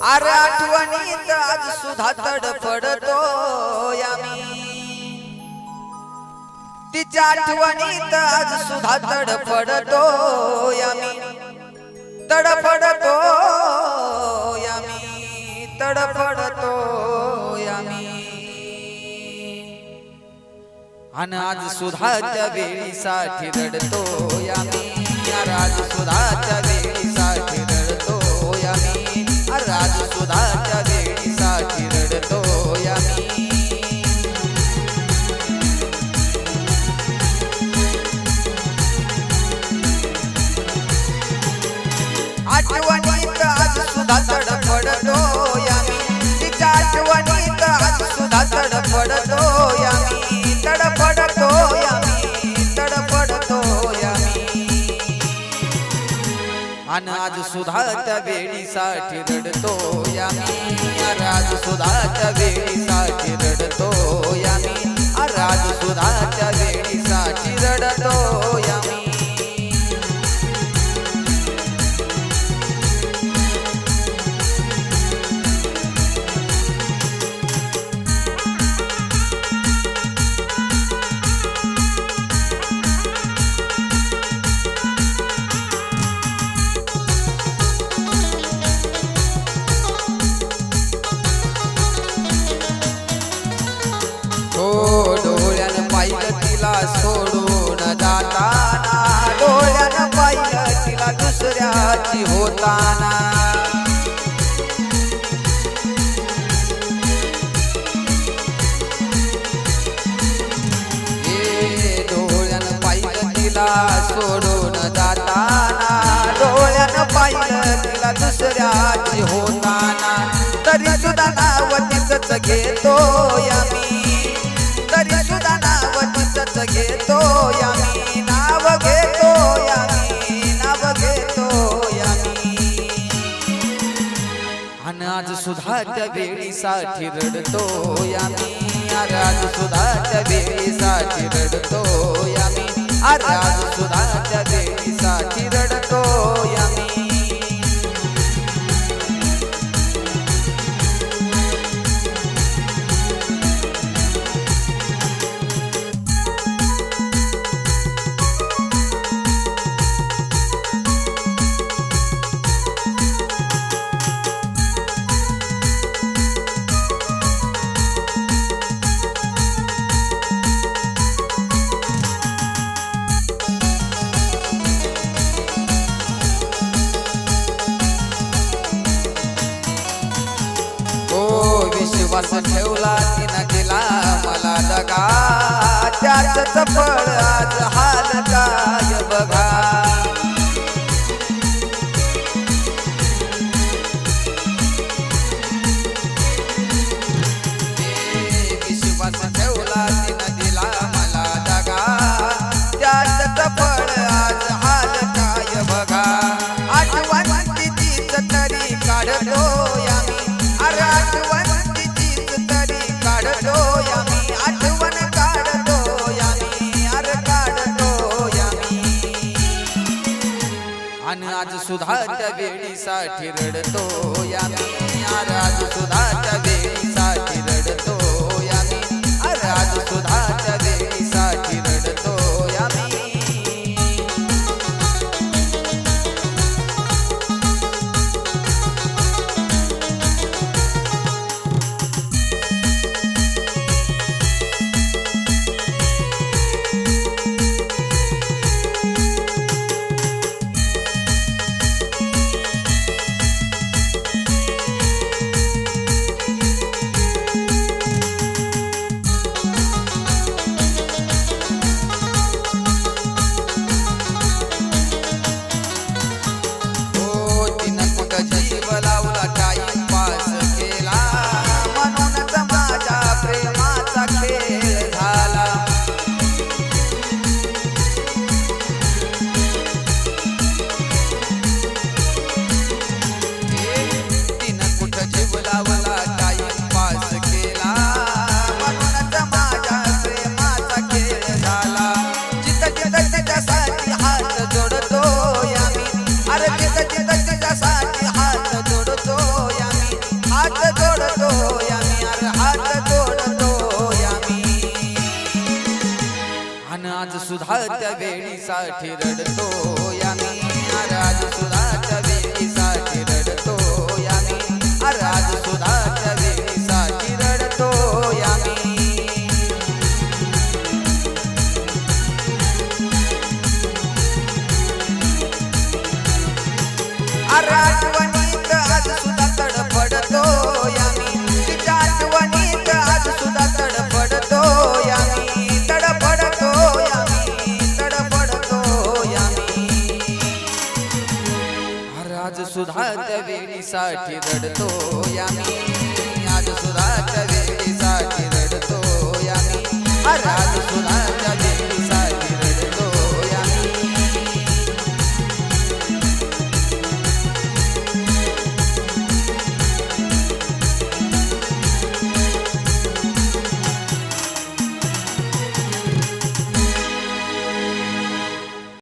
अरे आठवणीत आज सुद्धा तडफडतो तिच्या आठवणीत आज सुद्धा तडफडतो तडफडतो आम्ही तडफडतो आम्ही आणि आज सुद्धा त्या वेळीसाठी रडतो आम्ही आज सुद्धा त्या वेळीसाठी सुद्धा तडफडतो आम्ही तिच्या आठवणीत आज सुद्धा तडफडतो आम्ही तडफडतो आम्ही तडफडतो आम्ही आणि आज सुद्धा त्या वेळीसाठी रडतो आम्ही आज सुद्धा त्या वेळीसाठी रडतो आम्ही आज सुद्धा त्या तिला सोडून जाताना डोळ्यानं पाहिलं तिला दुसऱ्याची होताना. डोळ्यानं पाहिलं तिला सोडून जाताना डोळ्यानं पाहिलं तिला दुसऱ्याची होताना. तरी सुद्धा नाव तिचंच घेतो आम्ही. तिचंच घेतो यामी नाव घेतो आम्ही नाव घेतो आम्ही आणि आज सुद्धा त्या वेळीसाठी रडतो यामी आज सुद्धा त्या वेळीसाठी रडतो यामी आज सुद्धा विश्वास ठेवला तिनं केला मला दगा त्याच फळ आज. आणि आज सुद्धा त्या वेळीसाठी रडतो या. आज सुद्धा त्या वेळीसाठी सुधाच्या वेळीसाठी रडतो. देवीसाठी रडतो या मी.